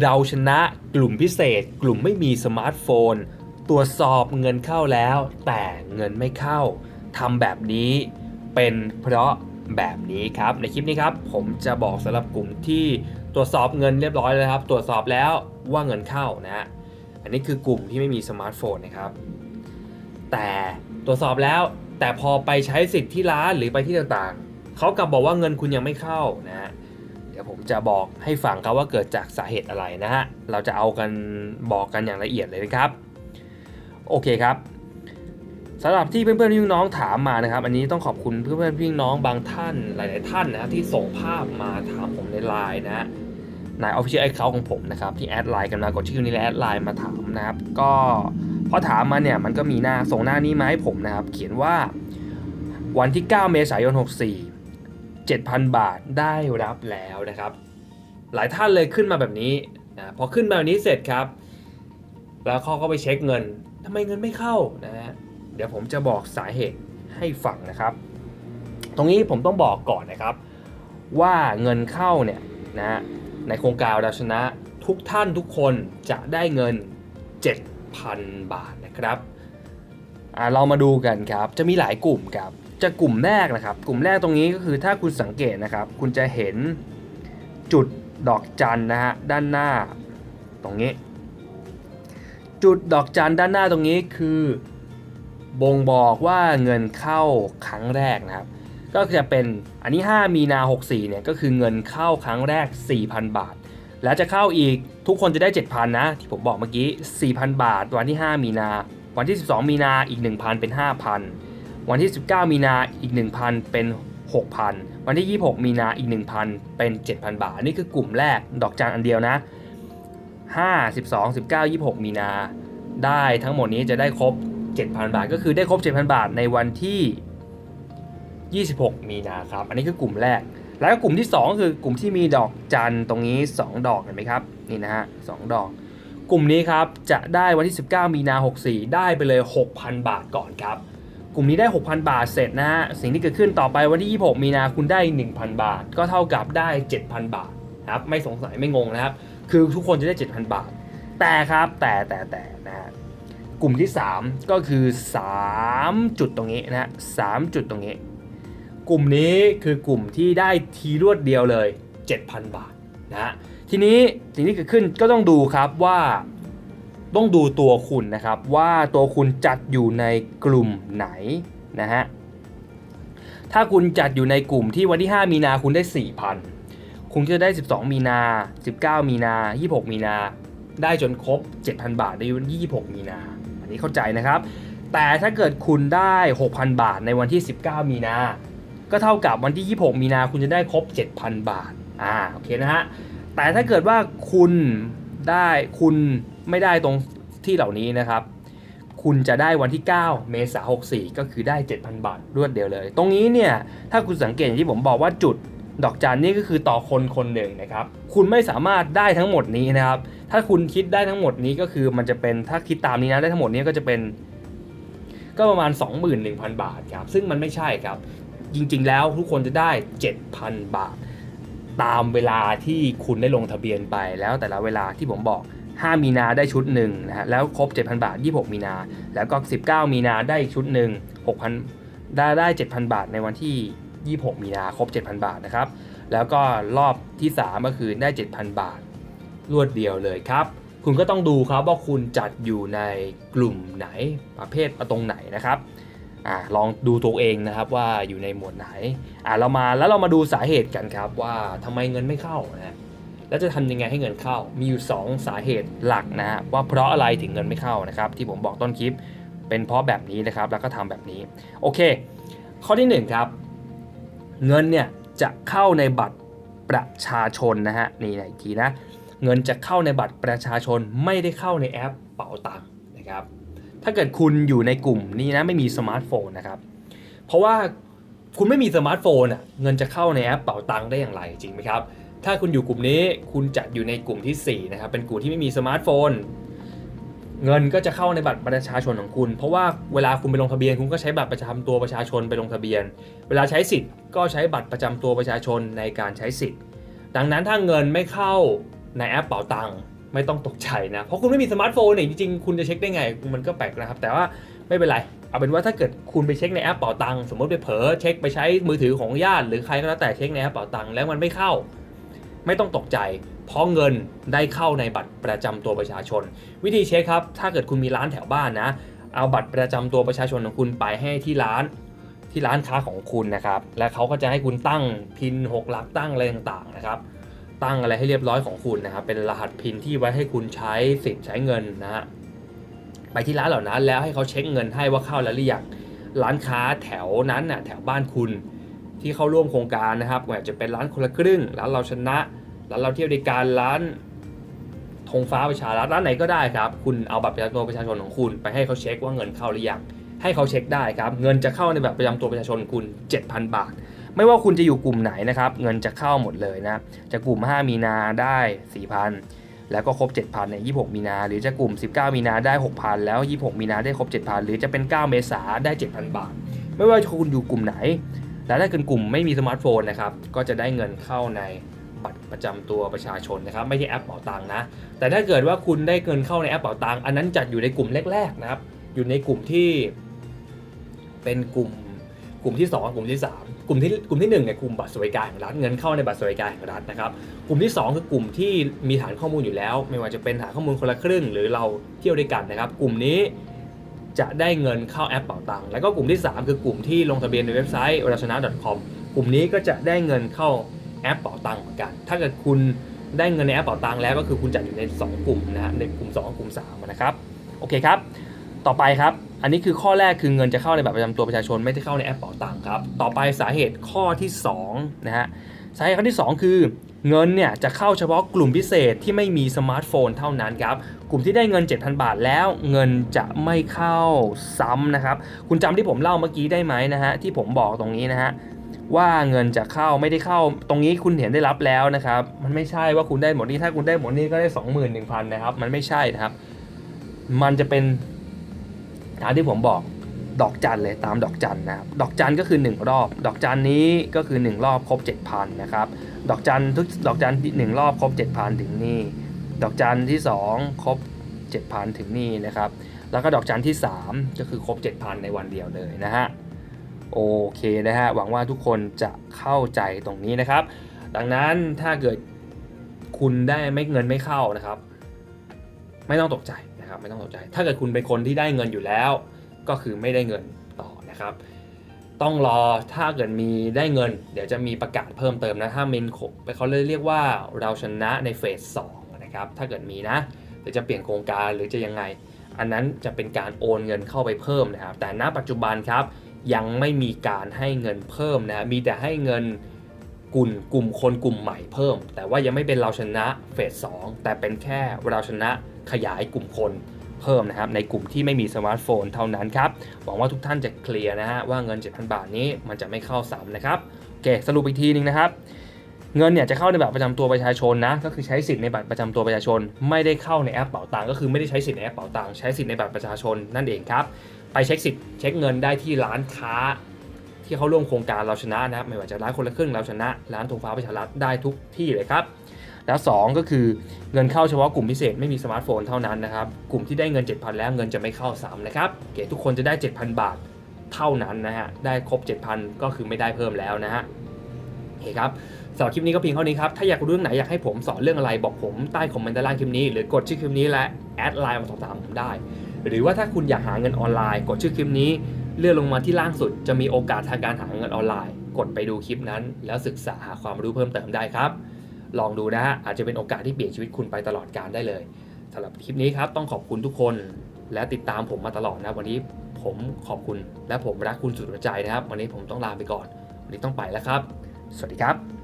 เราชนะกลุ่มพิเศษ กลุ่มไม่มีสมาร์ทโฟน ตรวจสอบเงินเข้าแล้ว แต่เงินไม่เข้าทำแบบนี้เป็นเพราะแบบนี้ครับ ในคลิปนี้ครับ ผมจะบอกสำหรับกลุ่มที่ตรวจสอบเงินเรียบร้อยแล้วครับ ตรวจสอบแล้วว่าเงินเข้านะ อันนี้คือกลุ่มที่ไม่มีสมาร์ทโฟนนะครับ แต่ตรวจสอบแล้วแต่พอไปใช้สิทธิ์ที่ร้านหรือไปที่ต่างๆ เขากลับบอกว่าเงินคุณยังไม่เข้านะฮะ จะบอกให้ฟังครับว่าเกิดจากสาเหตุอะไรนะฮะ เราจะเอากันบอกกันอย่างละเอียดเลยนะครับ โอเคครับสำหรับที่เพื่อนๆพี่น้องถามมานะครับ อันนี้ต้องขอบคุณเพื่อนๆพี่น้องบางท่านหลาย ๆ ท่านนะครับที่ส่งภาพมาถามผมในไลน์นะฮะในออฟฟิเชียลไอเคาของผมนะครับที่แอดไลน์กันมากดชื่อนี้และแอดไลน์มาถามนะครับ ก็พอถามมาเนี่ยมันก็มีหน้าส่งหน้านี้มาให้ผมนะครับ เขียนว่าวันที่ 9 เมษายน 64 7,000 บาทได้รับแล้วนะครับ หลายท่านเลยขึ้นมาแบบนี้นะพอขึ้นมาแบบนี้เสร็จครับ แล้วเขาก็ไปเช็คเงินทำไมเงินไม่เข้านะฮะเดี๋ยวผมจะบอกสาเหตุให้ฟังนะครับ ตรงนี้ผมต้องบอกก่อนนะครับ ว่าเงินเข้าเนี่ยนะในโครงการเราชนะทุกท่านทุกคนจะได้เงิน 7,000 บาทนะครับอ่าเรามาดูกันครับ จะมีหลายกลุ่มครับ จะกลุ่มแรกนะครับ กลุ่มแรกตรงนี้ก็คือถ้าคุณสังเกตนะครับ คุณจะเห็นจุดดอกจันนะฮะด้านหน้าตรงนี้ จุดดอกจันด้านหน้าตรงนี้คือบ่งบอกว่าเงินเข้าครั้งแรกนะครับ ก็จะเป็นอันนี้ 5 มีนา 64 เนี่ยก็คือเงินเข้าครั้งแรก 4,000 บาท แล้วจะเข้าอีกทุกคนจะได้ 7,000 นะ ที่ผมบอกเมื่อกี้ 4,000 บาท วันที่ 5 มีนา วันที่ 12 มีนาอีก 1,000 เป็น 5,000 วันที่ 19 มีนาอีก 1,000 เป็น 6,000 วันที่ 26 มีนาอีก 1,000 เป็น 7,000 บาทนนี้คือกลุ่มแรกดอกจันอันเดียวนะ 5 12 19 26 มีนา ได้ทั้งหมดนี้จะได้ครบ 7,000 บาท ก็คือได้ครบ 7,000 บาทในวันที่ 26 มีนาครับ อันนี้คือกลุ่มแรก แล้วก็กลุ่มที่2ก็คือกลุ่มที่มีดอกจันตรงนี้ 2 ดอกเห็นไหมครับ นี่นะฮะสองดอกกลุ่มนี้ครับจะได้วันที่ 19 มีนา 64 ได้ไปเลย 6,000 บาทก่อนครับ ลุ่มนี้ได้ 6,000 บาทเสร็จนะฮะสิ่งที่เกิดขึ้นต่อไปวันที่ 26 มีนาคุณได้ 1,000 บาท ก็เท่ากับได้ 7,000 บาทครับไม่สงสัยไม่งงนะครับ คือทุกคนจะได้ 7,000 บาท แต่ครับแต่แต่แต่นะฮะกลุ่มที่ 3 ก็คือ 3 จุดตรงนี้นะฮะสามจุดตรงนี้ กลุ่มนี้คือกลุ่มที่ได้ทีรวดเดียวเลย 7,000 บาทนะฮะทีนี้สิ่งที่เกิดขึ้นก็ต้องดูครับว่า ต้องดูตัวคุณนะครับว่าตัวคุณจัดอยู่ในกลุ่มไหนนะฮะถ้าคุณจัดอยู่ในกลุ่มที่วันที่ 5 มีนาคุณได้ 4,000 คุณจะได้ 12 มีนา 19 มีนา 26 มีนา ได้จนครบ 7,000 บาทในวันที่26 มีนา อันนี้เข้าใจนะครับ แต่ถ้าเกิดคุณได้ 6,000 บาทในวันที่ 19 มีนา ก็เท่ากับวันที่ 26 มีนาคุณจะได้ครบ 7,000 บาท อ่า โอเคนะฮะ แต่ถ้าเกิดว่าคุณได้คุณ ไม่ได้ตรงที่เหล่านี้นะครับ คุณจะได้วันที่ 9 เมษายน64 ก็คือได้ 7,000 บาทรวดเดียวเลย ตรงนี้เนี่ย ถ้าคุณสังเกตอย่างที่ผมบอกว่าจุดดอกจันนี่ก็คือต่อคนคนหนึ่งนะครับ คุณไม่สามารถได้ทั้งหมดนี้นะครับ ถ้าคุณคิดได้ทั้งหมดนี้ก็คือมันจะเป็นถ้าคิดตามนี้นะได้ทั้งหมดนี้ก็จะเป็น ก็ประมาณ 21,000 บาทครับ ซึ่งมันไม่ใช่ครับ จริง ๆ แล้วทุกคนจะได้ 7,000 บาท ตามเวลาที่คุณได้ลงทะเบียนไปแล้วแต่ละเวลาที่ผมบอก 5 มีนาได้ชุดหนึ่งนะฮะแล้วครบ 7,000 บาท 26 มีนา แล้วก็ 19 มีนาได้อีกชุดหนึ่ง6,000 ได้ได้ 7,000 บาทในวันที่ 26 มีนาครบ 7,000 บาทนะครับ แล้วก็รอบที่ 3 ก็คือได้ 7,000 บาท รวดเดียวเลยครับ คุณก็ต้องดูครับว่าคุณจัดอยู่ในกลุ่มไหนประเภทตรงไหนนะครับอ่าลองดูตัวเองนะครับว่าอยู่ในหมวดไหนอ่าเรามาแล้วเรามาดูสาเหตุกันครับว่าทำไมเงินไม่เข้านะ แล้วจะทำยังไงให้เงินเข้า มีอยู่ 2 สาเหตุหลักนะฮะว่าเพราะอะไรถึงเงินไม่เข้านะครับที่ผมบอกต้นคลิปเป็นเพราะแบบนี้นะครับแล้วก็ทำแบบนี้โอเค ข้อที่1ครับเงินเนี่ยจะเข้าในบัตรประชาชนนะฮะนี่นะอีกทีนะเงินจะเข้าในบัตรประชาชนไม่ได้เข้าในแอปเป๋าตังค์นะครับถ้าเกิดคุณอยู่ในกลุ่มนี้นะไม่มีสมาร์ทโฟนนะครับเพราะว่าคุณไม่มีสมาร์ทโฟนอะเงินจะเข้าในแอปเป๋าตังค์ได้อย่างไรจริงไหมครับ ถ้าคุณอยู่กลุ่มนี้คุณจัดอยู่ในกลุ่มที่4นะครับเป็นกลุ่มที่ไม่มีสมาร์ทโฟน เงินก็จะเข้าในบัตรประชาชนของคุณ เพราะว่าเวลาคุณไปลงทะเบียนคุณก็ใช้บัตรประจำตัวประชาชนไปลงทะเบียน เวลาใช้สิทธิ์ก็ใช้บัตรประจำตัวประชาชนในการใช้สิทธิ์ ดังนั้นถ้าเงินไม่เข้าในแอปเป๋าตังค์ไม่ต้องตกใจนะ เพราะคุณไม่มีสมาร์ทโฟนเนี่ยจริงๆ คุณจะเช็คได้ไง มันก็แปลกนะครับ แต่ว่าไม่เป็นไร เอาเป็นว่าถ้าเกิดคุณไปเช็คในแอปเป๋าตังค์สมมติไปเผลอเช็คไปใช้มือถือของญาติ หรือใครก็แล้วแต่เช็คในแอปเป๋าตังค์แล้วมันไม่เข้า ไม่ต้องตกใจ เพราะเงินได้เข้าในบัตรประจำตัวประชาชน วิธีเช็คครับ ถ้าเกิดคุณมีร้านแถวบ้านนะ เอาบัตรประจำตัวประชาชนของคุณไปให้ที่ร้านที่ร้านค้าของคุณนะครับ และเขาก็จะให้คุณตั้งพิน 6 หลักตั้งอะไรต่างๆนะครับ ตั้งอะไรให้เรียบร้อยของคุณนะครับ เป็นรหัสพินที่ไว้ให้คุณใช้สิทธิ์ใช้เงินนะฮะ ไปที่ร้านเหล่านั้นแล้วให้เขาเช็คเงินให้ว่าเข้าแล้วหรือยัง ร้านค้าแถวนั้นน่ะแถวบ้านคุณที่เข้าร่วมโครงการนะครับไม่ว่าจะเป็นร้านคนละครึ่ง ร้านเราชนะ ร้านเราเที่ยวในการร้านธงฟ้าประชารัฐร้านไหนก็ได้ครับ คุณเอาบัตรประจำตัวประชาชนของคุณไปให้เขาเช็คว่าเงินเข้าหรือยังให้เขาเช็คได้ครับ เงินจะเข้าในแบัตรประจำตัวประชาชนคุณ 7,000 บาท ไม่ว่าคุณจะอยู่กลุ่มไหนนะครับ เงินจะเข้าหมดเลยนะจะกลุ่ม 5 มีนาได้ 4,000 แล้วก็ครบ 7,000ใน26 มีนา หรือจะกลุ่ม 19 มีนาได้ 6,000 แล้ว 26 มีนาได้ครบ 7,000 หรือจะเป็น 9 เมษาได้ 7,000 บาท ไม่ว่าคุณอยู่กลุ่มไหน และถ้าเกิดกลุ่มไม่มีสมาร์ทโฟนนะครับ ก็จะได้เงินเข้าใน บัตรประจำตัวประชาชนนะครับไม่ใช่แอปเป๋าตังค์นะ แต่ถ้าเกิดว่าคุณได้เงินเข้าในแอปเป๋าตังค์อันนั้นจัดอยู่ในกลุ่มแรกๆนะครับ อยู่ในกลุ่มที่เป็นกลุ่มกลุ่มที่ 2 กลุ่มที่ 3 กลุ่มที่กลุ่มที่1เนี่ยกลุ่มบัตรสวัสดิการแห่งรัฐเงินเข้าในบัตรสวัสดิการแห่งรัฐนะครับกลุ่มที่ 2 คือกลุ่มที่มีฐานข้อมูลอยู่แล้ว ไม่ว่าจะเป็นฐานข้อมูลคนละครึ่งหรือเราเที่ยวด้วยกันนะครับ กลุ่มนี้จะได้เงินเข้าแอปเป๋าตังค์แล้วก็กลุ่มที่ 3 คือกลุ่มที่ลงทะเบียนในเว็บไซต์ r a s h n a com กลุ่มนี้ก็จะได้เงินเข้า แอปเป๋าตังค์เหมือนกัน ถ้าเกิดคุณได้เงินในแอปเป๋าตังค์แล้วก็คือคุณจัดอยู่ใน 2 กลุ่มนะฮะในกลุ่ม 2 กลุ่ม 3 นะครับ โอเคครับ ต่อไปครับ อันนี้คือข้อแรกคือเงินจะเข้าในบัตรประจำตัวประชาชนไม่ได้เข้าในแอปเป๋าตังค์ครับ ต่อไปสาเหตุข้อที่2นะฮะ สาเหตุข้อที่ 2 คือเงินเนี่ยจะเข้าเฉพาะกลุ่มพิเศษที่ไม่มีสมาร์ทโฟนเท่านั้นครับ กลุ่มที่ได้เงิน 7,000 บาทแล้วเงินจะไม่เข้าซ้ำนะครับ คุณจำที่ผมเล่าเมื่อกี้ได้ไหมนะฮะที่ผมบอกตรงนี้นะฮะ ว่าเงินจะเข้าไม่ได้เข้า ตรงนี้คุณเห็นได้รับแล้วนะครับ มันไม่ใช่ว่าคุณได้หมดนี้ถ้าคุณได้หมดนี้ก็ได้ 21,000นะครับ มันไม่ใช่นะครับ มันจะเป็นตามที่ผมบอกดอกจันเลยตามดอกจันนะครับดอกจันก็คือ 1 รอบ ดอกจันนี้ก็คือ 1 รอบครบ 7,000นะครับดอกจันทุกดอกจันที่หนึ่งรอบครบ 7,000 ถึงนี่ ดอกจันที่ 2 ครบ 7,000 ถึงนี่นะครับ แล้วก็ดอกจันที่ 3 ก็คือครบ 7,000 ในวันเดียวเลยนะฮะ โอเคนะฮะหวังว่าทุกคนจะเข้าใจตรงนี้นะครับ ดังนั้นถ้าเกิดคุณได้ไม่เงินไม่เข้านะครับ ไม่ต้องตกใจนะครับไม่ต้องตกใจ ถ้าเกิดคุณเป็นคนที่ได้เงินอยู่แล้ว ก็คือไม่ได้เงินต่อนะครับ ต้องรอถ้าเกิดมีได้เงิน เดี๋ยวจะมีประกาศเพิ่มเติมนะถ้ามินเขาเลยเรียกว่าเราชนะในเฟสสองนะครับถ้าเกิดมีนะหรือจะเปลี่ยนโครงการหรือจะยังไง อันนั้นจะเป็นการโอนเงินเข้าไปเพิ่มนะครับ แต่ณปัจจุบันครับ ยังไม่มีการให้เงินเพิ่มนะมีแต่ให้เงินกลุ่มกลุ่มคนกลุ่มใหม่เพิ่ม แต่ว่ายังไม่เป็นเราชนะเฟสสองแต่เป็นแค่เราชนะขยายกลุ่มคนเพิ่มนะครับในกลุ่มที่ไม่มีสมาร์ทโฟนเท่านั้นครับ หวังว่าทุกท่านจะเคลียร์นะฮะว่าเงิน 7,000 บาทนี้มันจะไม่เข้าซ้ำนะครับโอเคสรุปอีกทีหนึงนะครับ เงินเนี่ยจะเข้าในบัตรประจำตัวประชาชนนะก็คือใช้สิทธิ์ในบัตรประจำตัวประชาชน ไม่ได้เข้าในแอปเป๋าตังก็คือไม่ได้ใช้สิทธิ์ในแอปเป๋าตังใช้สิทธิ์ในบัตรประชาชนนั่นเองครับ ไปเช็คสิทธิ์เช็คเงินได้ที่ร้านค้า ที่เขาร่วมโครงการเราชนะนะครับไม่ว่าจะร้านคนละครึ่งเราชนะ ร้านธงฟ้าประชารัฐได้ทุกที่เลยครับแล้ว 2 ก็คือเงินเข้าเฉพาะกลุ่มพิเศษไม่มีสมาร์ทโฟนเท่านั้นนะครับ กลุ่มที่ได้เงิน 7,000 แล้วเงินจะไม่เข้าซ้ำนะครับเคทุกคนจะได้ 7,000 บาทเท่านั้นนะฮะ ได้ครบ 7,000 ก็คือไม่ได้เพิ่มแล้วนะฮะโอเคครับสำหรับคลิปนี้ก็เพียงเท่านี้ครับ ถ้าอยากรู้เรื่องไหนอยากให้ผมสอนเรื่องอะไรบอกผมใต้คอมเมนต์ด้านล่างคลิปนี้ หรือกดชื่อคลิปนี้และแอดไลน์มาสอบถามผมได้ หรือว่าถ้าคุณอยากหาเงินออนไลน์ กดชื่อคลิปนี้ เลื่อนลงมาที่ล่างสุด จะมีโอกาสทางการหาเงินออนไลน์ กดไปดูคลิปนั้น แล้วศึกษาหาความรู้เพิ่มเติมได้ครับ ลองดูนะฮะอาจจะเป็นโอกาสที่เปลี่ยนชีวิตคุณไปตลอดการได้เลยสำหรับคลิปนี้ครับต้องขอบคุณทุกคน และติดตามผมมาตลอดนะวันนี้ผมขอบคุณและผมรักคุณสุดหัวใจนะครับ วันนี้ผมต้องลาไปก่อน วันนี้ต้องไปแล้วครับ สวัสดีครับ